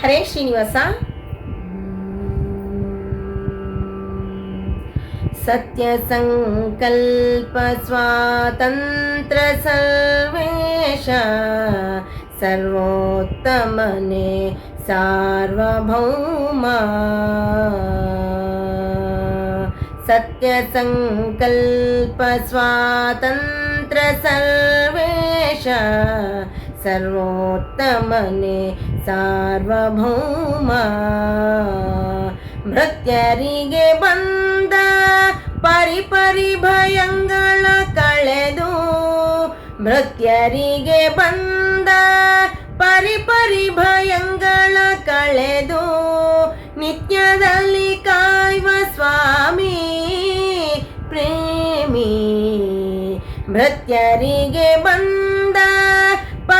ಹರೇ ಶ್ರೀನಿವಾಸ ಸತ್ಯ ಸಂಕಲ್ಪ ಸ್ವಾತಂತ್ರ ಸರ್ವೇಶ ಸರ್ವೋತ್ತಮನೆ ಸಾರ್ವಭೌಮ. ಭೃತ್ಯರಿಗೆ ಬಂದ ಪರಿಪರಿ ಭಯಂಗಳ ಕಳೆದು ಭೃತ್ಯರಿಗೆ ಬಂದ ಪರಿಪರಿ ಭಯಂಗಳ ಕಳೆದು ನಿತ್ಯದಲ್ಲಿ ಕಾಯುವ ಸ್ವಾಮಿ ಪ್ರೇಮಿ. ಭೃತ್ಯರಿಗೆ ಬಂದ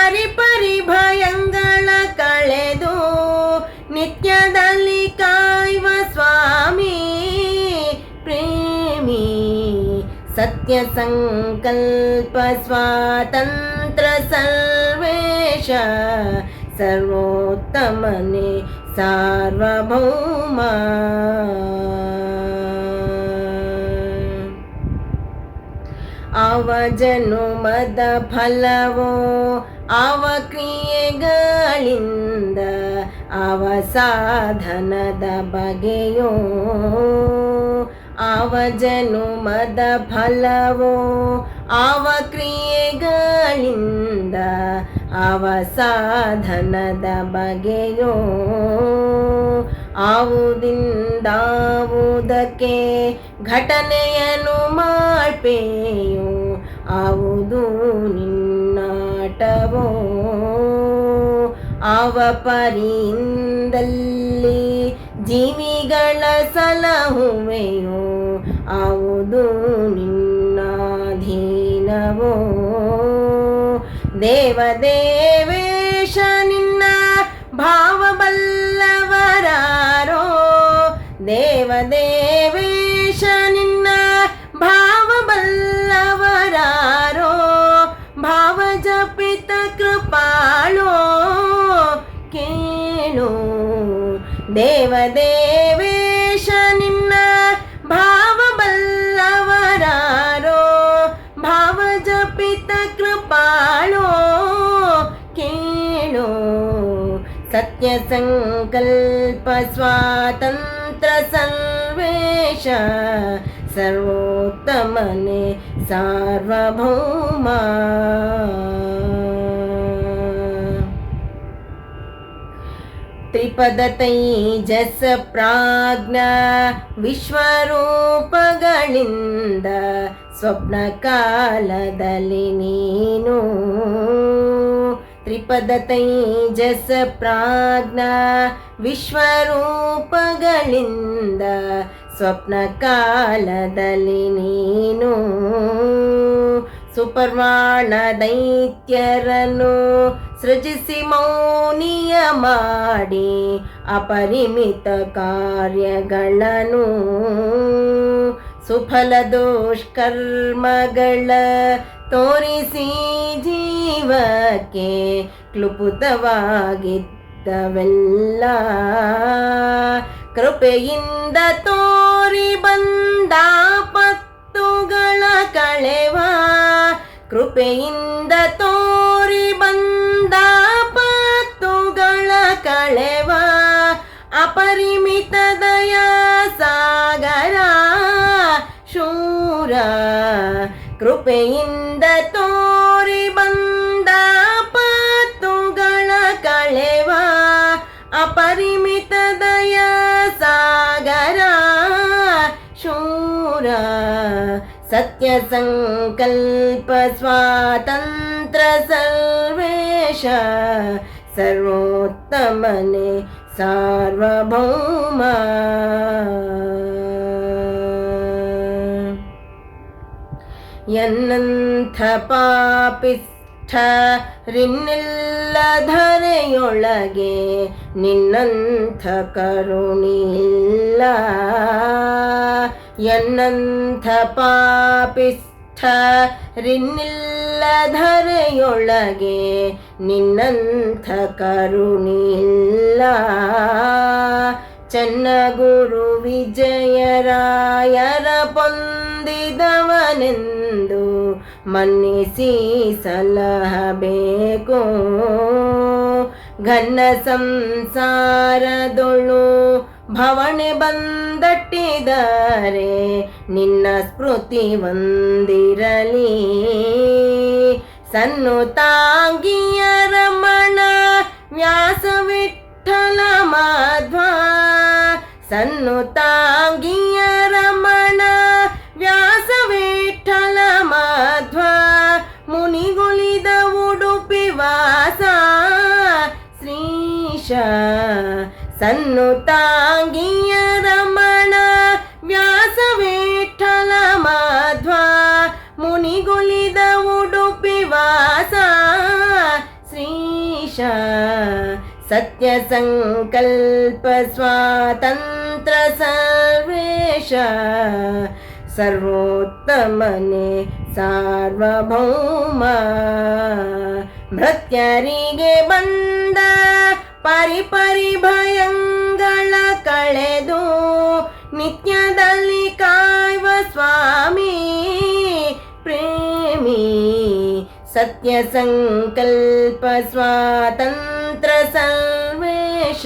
ಪರಿಪರಿ ಭಯಂಗಳ ಕಳೆದು ನಿತ್ಯದಲ್ಲಿ ಕಾಯುವ ಸ್ವಾಮಿ ಪ್ರೇಮಿ ಸತ್ಯ ಸಂಕಲ್ಪ ಸ್ವಾತಂತ್ರ ಸರ್ವೇಶ ಸರ್ವೋತ್ತಮನೆ ಸಾರ್ವಭೌಮ. ಅವ ಜನುಮದ ಫಲವೋ ಅವ ಕ್ರಿಯೆಗಳಿಂದ ಅವ ಸಾಧನದ ಬಗೆಯೋ, ಅವ ಜನುಮದ ಫಲವೋ, ಅವ ಕ್ರಿಯೆಗಳಿಂದ ಅವ ಸಾಧನದ ಬಗೆಯೋ, ಆವುದಿಂದಾವುದಕ್ಕೆ ಘಟನೆಯನ್ನು ಮಾಡ್ಪೇಯೋ, ಆವುದು ನಿನ್ನಾಟವೋ ಅವ ಪರಿಯಿಂದಲ್ಲಿ ಜೀವಿಗಳ ಸಲಹುವೆಯೋ? ಆವುದು ನಿನ್ನಾಧೀನವೋ? ದೇವದೇವೇಶ ದೇವದೇವೇಶ ನಿನ್ನ ಭಾವಬಲ್ಲವರಾರೋ ಭಾವ ಜಪಿತ ಕೃಪಾಳೋ ಕೇಳು ಸತ್ಯ ಸಂಕಲ್ಪ ಸ್ವಾತಂತ್ರ ಸರ್ವೇಶ ಸರ್ವೋತ್ತಮನೆ ಸಾರ್ವಭೌಮ ತ್ರಿಪದ ತೈಜಸ ಪ್ರಾಜ್ಞ ವಿಶ್ವರೂಪಗಳಿಂದ ಸ್ವಪ್ನ ಕಾಲದಲ್ಲಿ ನೀನು ತ್ರಿಪದ ತೈಜಸ ಪ್ರಾಜ್ಞ ವಿಶ್ವರೂಪಗಳಿಂದ ಸ್ವಪ್ನ ಕಾಲದಲ್ಲಿ ನೀನು ಸುಪರ್ವಾಣ ದೈತ್ಯರನ್ನು ಸೃಜಿಸಿ ಮೌನಿಯ ಮಾಡಿ ಅಪರಿಮಿತ ಕಾರ್ಯಗಳನ್ನು. ಸುಫಲ ದುಷ್ಕರ್ಮಗಳ ತೋರಿಸಿ ಜೀವಕ್ಕೆ ಕ್ಲುಪುತವಾಗಿದ್ದವೆಲ್ಲ. ಕೃಪೆಯಿಂದ ತೋರಿ ಬಂದ ಕೃಪೆಯಿಂದ ತೋರಿ ಬಂದ ಪತ್ತುಗಳ ಕಳೆವ ಅಪರಿಮಿತ ದಯಾ ಸಾಗರ ಶೂರ ಕೃಪೆಯಿಂದ ತೋರಿ ಸತ್ಯ ಸಂಕಲ್ಪ ಸ್ವಾತಂತ್ರ ಸರ್ವೇಶ ಸರ್ವೋತ್ತಮನೆ ಸಾರ್ವಭೌಮ ಎನ್ನಂಥ ಪಾಪಿಷ್ಠ ರಿನ್ನಿಲ್ಲ ಧರೆಯೊಳಗೆ ನಿನ್ನಂಥ ಕರುಣಿಲ್ಲ ಎನ್ನಂಥ ಪಾಪಿಷ್ಠ ಧರೆಯೊಳಗೆ ನಿನ್ನಂಥ ಕರುಣಿಲ್ಲ. ಚೆನ್ನ ಗುರು ವಿಜಯರಾಯರ ಪೊಂದಿದವನೆಂದು ಮನ್ನಿಸಿ ಸಲಹಬೇಕು. ಘನ ಸಂಸಾರದೊಳು ಭವಣೆ ಬಂದಟ್ಟಿದರೆ ನಿನ್ನ ಸ್ಮೃತಿ ಒಂದಿರಲಿ. ಸನ್ನು ತಾಂಗಿಯ ರಮಣ ವ್ಯಾಸ ವಿಠಲ ಮಾಧ್ವ. ಸನ್ನು ತಾಂಗಿಯ ರಮಣ ವ್ಯಾಸ ವಿಠಲ ಮಾಧ್ವ. ಮುನಿಗುಳಿದ ಉಡುಪಿ ವಾಸ ಶ್ರೀಶ ಸನ್ನು ತಾಂಗಿಯ ರಮಣ ವ್ಯಾಸ ವಿಠಲ ಮಾಧ್ವ ಮುನಿಗೊಲಿದ ಉಡುಪಿ ವಾಸ ಶ್ರೀಶ. ಸತ್ಯ ಸಂಕಲ್ಪ ಸ್ವಾತಂತ್ರ ಸರ್ವೇಶ, ಸರ್ವೋತ್ತಮನೆ ಸಾರ್ವಭೌಮ. ಭೃತ್ಯರಿಗೆ ಬಂದ ಪರಿಪರಿ ಭಯಂಗಳ ಕಳೆದು ನಿತ್ಯದಲ್ಲಿ ಕಾಯುವ ಸ್ವಾಮಿ ಪ್ರೇಮಿ ಸತ್ಯ ಸಂಕಲ್ಪ ಸ್ವಾತಂತ್ರ ಸರ್ವೇಶ